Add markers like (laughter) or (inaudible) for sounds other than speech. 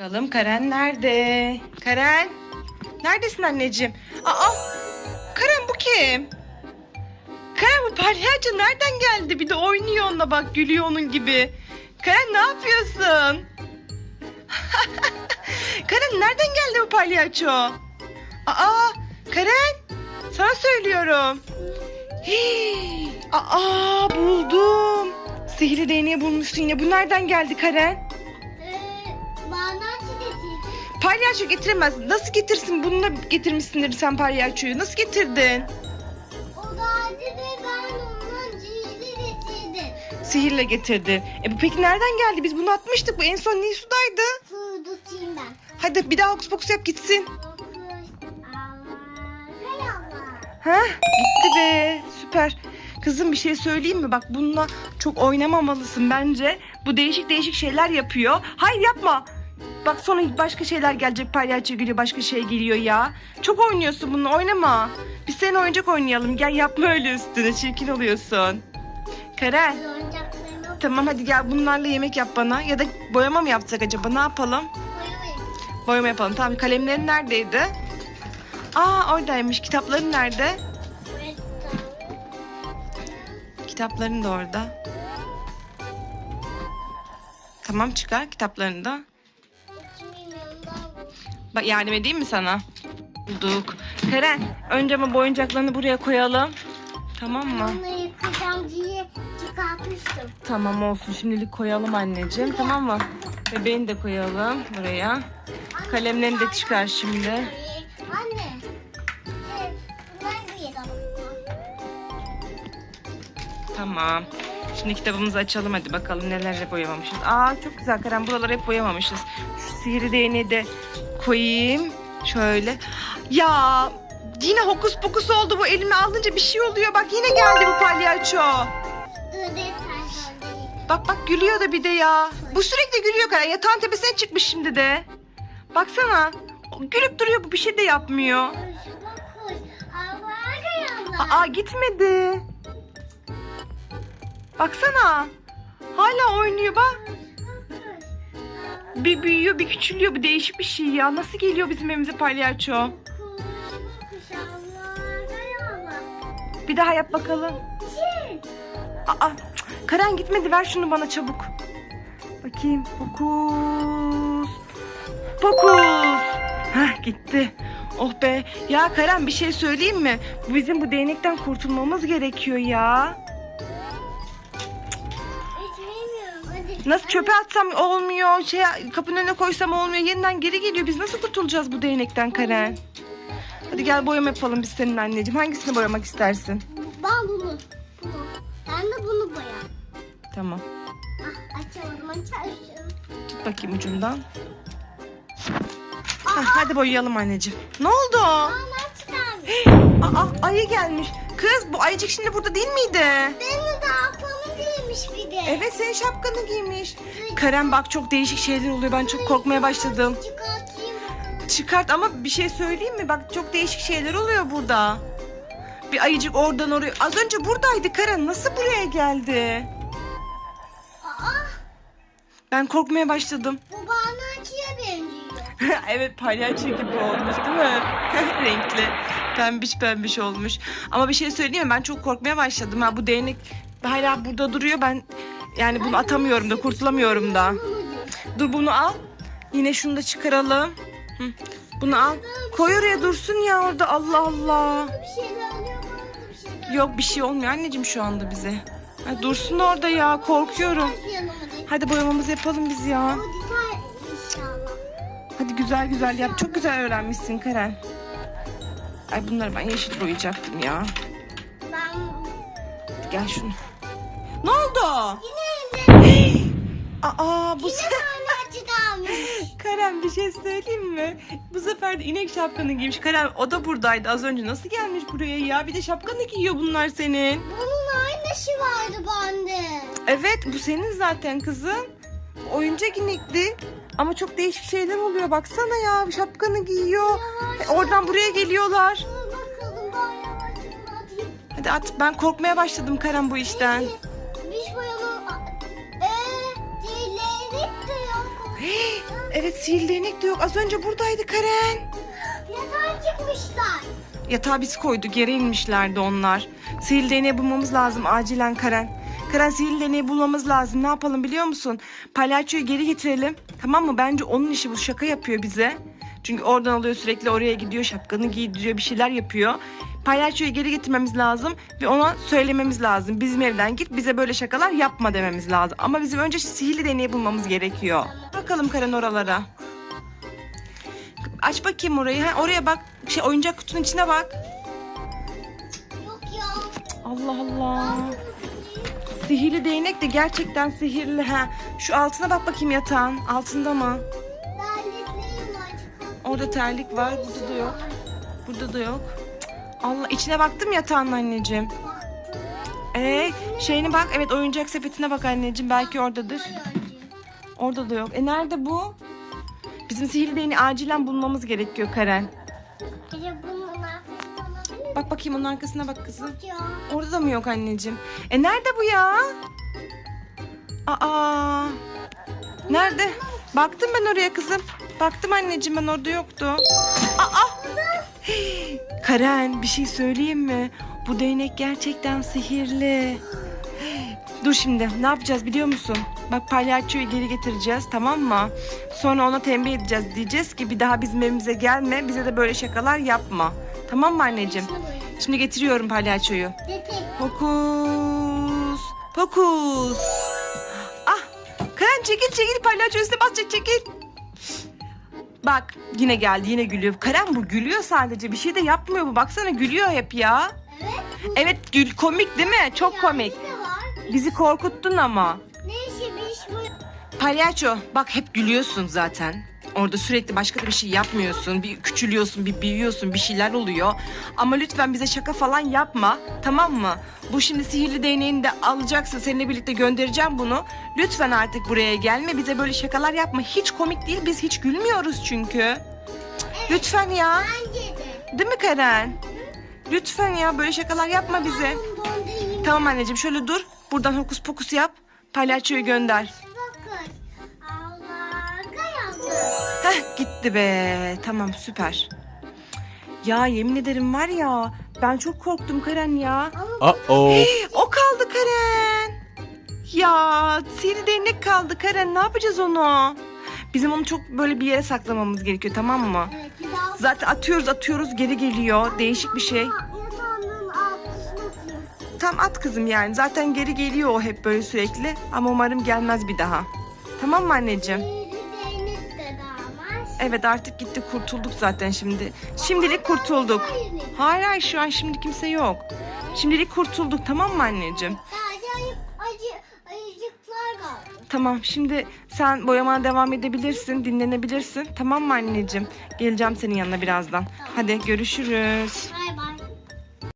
Bakalım Karen nerede? Karen. Neredesin anneciğim? Aa, Karen bu kim? Karen bu palyaço nereden geldi? Bir de oynuyor onunla bak gülüyor onun gibi. Karen ne yapıyorsun? (laughs) Karen nereden geldi bu palyaço? Aa, Karen sana söylüyorum. Hii, aa buldum. Sihirli değneği bulmuşsun yine. Bu nereden geldi Karen? Palyaço getiremez. Nasıl getirsin? Bununla getirmişsindir sen palyaçoyu. Nasıl getirdin? O geldi ve ben onun ciğeri getirdim. Sihirle getirdin. E bu peki nereden geldi? Biz bunu atmıştık. Bu en son Nisu'daydı. Fırlatayım ben. Hadi bir daha hokus pokus yap gitsin. Ha? Gitti be. Süper. Kızım bir şey söyleyeyim mi? Bak bununla çok oynamamalısın bence. Bu değişik değişik şeyler yapıyor. Hayır yapma. Bak sonra başka şeyler gelecek. Palyaço geliyor başka şey geliyor ya. Çok oynuyorsun bununla oynama. Biz seninle oyuncak oynayalım. Gel yapma öyle üstüne. Çirkin oluyorsun. Oyuncaklarımı Tamam hadi gel bunlarla yemek yap bana. Ya da boyama mı yapsak acaba? Ne yapalım? Boyama yapalım. Tamam kalemlerin neredeydi? Aa oradaymış. Kitapların nerede? Kitapların da orada. Tamam çıkar kitaplarını da. Bak yardım edeyim mi sana? Bulduk. Karen önce ama bu oyuncaklarını buraya koyalım. Tamam mı? Onu yıkayacağım diye çıkartmıştım. Tamam olsun. Şimdilik koyalım anneciğim. Tamam mı? Bebeğini de koyalım buraya. Kalemlerini de çıkar şimdi. Anne. Tamam. Şimdi kitabımızı açalım hadi bakalım nelerle boyamamışız. Aa çok güzel Karen buraları hep boyamamışız. Şu sihirli değneği de koyayım. Şöyle. Ya yine hokus pokus oldu bu elime alınca bir şey oluyor. Bak yine geldi bu palyaço. Bak bak gülüyor da bir de ya. Bu sürekli gülüyor Karen. Yatağın tepesine çıkmış şimdi de. Baksana. Gülüp duruyor bu bir şey de yapmıyor. Aa gitmedi. Baksana. Hala oynuyor bak. Bir büyüyor bir küçülüyor bir değişik bir şey ya. Nasıl geliyor bizim evimize palyaço? Bir daha yap bakalım. Aa, cık, Karen gitmedi ver şunu bana çabuk. Bakayım. Fokus. Fokus. Heh gitti. Oh be. Ya Karen bir şey söyleyeyim mi? Bu bizim bu değnekten kurtulmamız gerekiyor ya. Nasıl çöpe atsam olmuyor. Şey kapının önüne koysam olmuyor. Yeniden geri geliyor. Biz nasıl kurtulacağız bu değnekten Karen? Hadi gel boyama yapalım biz senin anneciğim. Hangisini boyamak istersin? Ben bunu. Bunu. Ben de bunu boya. Tamam. Ah, açamadım açarım. Tut bakayım ucundan. Hah, hadi boyayalım anneciğim. Ne oldu? Aa. (gasps) Aa ayı gelmiş. Kız bu ayıcık şimdi burada değil miydi? Benim değilmiş bir de. Evet senin şapkanı giymiş. Karen bak çok değişik şeyler oluyor. Ben çok korkmaya başladım. Çıkartayım bakalım. Çıkart ama bir şey söyleyeyim mi? Bak çok değişik şeyler oluyor burada. Bir ayıcık oradan oraya. Az önce buradaydı Karen. Nasıl buraya geldi? Aa, Ben korkmaya başladım. bu bana açıya benziyor. (laughs) evet palyaço gibi olmuş değil mi? (laughs) Renkli. Pembiş pembiş olmuş. Ama bir şey söyleyeyim mi? Ben çok korkmaya başladım. Ha bu değnek hala burada duruyor. Ben yani bunu atamıyorum da kurtulamıyorum da. Dur bunu al. Yine şunu da çıkaralım. Hı. Bunu al. Koy oraya dursun ya orada. Allah Allah. Yok bir şey olmuyor anneciğim şu anda bize. Ha, dursun orada ya. Korkuyorum. Hadi. Boyamamızı yapalım biz ya. Hadi güzel güzel yap. Çok güzel öğrenmişsin Karen. Ay bunları ben yeşil boyayacaktım ya. Gel şunu. Ne oldu? yine evde (gasps) Aa bu sefer... Karen (gasps) bir şey söyleyeyim mi? Bu sefer de inek şapkanı giymiş. Karen o da buradaydı az önce. Nasıl gelmiş buraya ya? Bir de şapkanı giyiyor bunlar senin. Bunun aynısı vardı bende. Evet bu senin zaten kızım. Oyuncak inekti. Ama çok değişik şeyler oluyor. Baksana ya şapkanı giyiyor. E, oradan buraya geliyorlar. Bakalım yavaş atayım. Hadi at ben korkmaya başladım Karen bu işten. Diş Hey, (gasps) Evet sihirli değnek de yok. Az önce buradaydı Karen. Neden çıkmışlar? Yatağa biz koyduk. Yere inmişlerdi onlar. Sihirli değneği bulmamız lazım acilen Karen. Karen sihirli değneği bulmamız lazım. Ne yapalım biliyor musun? Palyaçoyu geri getirelim. Tamam mı? Bence onun işi bu. Şaka yapıyor bize. Çünkü oradan alıyor sürekli oraya gidiyor. Şapkanı giydiriyor. Bir şeyler yapıyor. Palyaçoyu geri getirmemiz lazım. Ve ona söylememiz lazım. Bizim evden git bize böyle şakalar yapma dememiz lazım. Ama bizim önce sihirli değneği bulmamız gerekiyor. Bakalım Karen oralara. Aç bakayım orayı. Ha, oraya bak. Şey oyuncak kutunun içine bak. Yok ya. Allah Allah. Sihirli değnek de gerçekten sihirli ha. Şu altına bak bakayım yatağın. Altında mı? Orada terlik var. Burada da yok. Burada da yok. Allah içine baktım yatağın anneciğim. Ee, şeyine bak. Evet oyuncak sepetine bak anneciğim. Belki oradadır. Orada da yok. E nerede bu? Bizim sihirli değneği acilen bulmamız gerekiyor Karen. Acaba bunun arkasında olabilir mi? Bak bakayım onun arkasına bak kızım. Ya. Orada da mı yok anneciğim? E nerede bu ya? Aa. Nerede? Baktım ben oraya kızım. Baktım anneciğim ben orada yoktu. Aa. Hey, Karen bir şey söyleyeyim mi? Bu değnek gerçekten sihirli. Hey, Dur şimdi ne yapacağız biliyor musun? Bak palyaçoyu geri getireceğiz tamam mı? Sonra ona tembih edeceğiz. Diyeceğiz ki bir daha bizim evimize gelme. Bize de böyle şakalar yapma. Tamam mı anneciğim? Şimdi getiriyorum palyaçoyu. Fokus. Fokus. Ah. Karen çekil çekil palyaço üstüne basacak çekil. Bak yine geldi yine gülüyor. Karen bu gülüyor sadece bir şey de yapmıyor bu. Baksana gülüyor hep ya. Evet. Evet gül komik değil mi? Çok komik. Bizi korkuttun ama. Palyaço bak hep gülüyorsun zaten. Orada sürekli başka da bir şey yapmıyorsun. Bir küçülüyorsun, bir büyüyorsun, bir şeyler oluyor. Ama lütfen bize şaka falan yapma. Tamam mı? Bu şimdi sihirli değneğini de alacaksın. Seninle birlikte göndereceğim bunu. Lütfen artık buraya gelme. Bize böyle şakalar yapma. Hiç komik değil. Biz hiç gülmüyoruz çünkü. Lütfen ya. Değil mi Karen? Lütfen ya böyle şakalar yapma bize. Tamam anneciğim şöyle dur. Buradan hokus pokus yap. Palyaçoyu gönder. Heh gitti be. Tamam süper. Ya yemin ederim var ya ben çok korktum Karen ya. Uh-oh. O kaldı Karen. Ya sihirli değnek kaldı Karen ne yapacağız onu? Bizim onu çok böyle bir yere saklamamız gerekiyor tamam mı? Evet bir daha. Zaten atıyoruz atıyoruz geri geliyor. Değişik bir şey. Tam at kızım yani. Zaten geri geliyor o hep böyle sürekli. Ama umarım gelmez bir daha. Tamam mı anneciğim? Evet artık gitti kurtulduk zaten şimdi. Şimdilik kurtulduk. Hayır. Hayır şu an şimdi kimse yok. Şimdilik kurtulduk tamam mı anneciğim? Sadece ayıp, acı, ayıcıklar kaldı. Tamam şimdi sen boyamana devam edebilirsin, dinlenebilirsin. Tamam mı anneciğim? Geleceğim senin yanına birazdan. Hadi görüşürüz.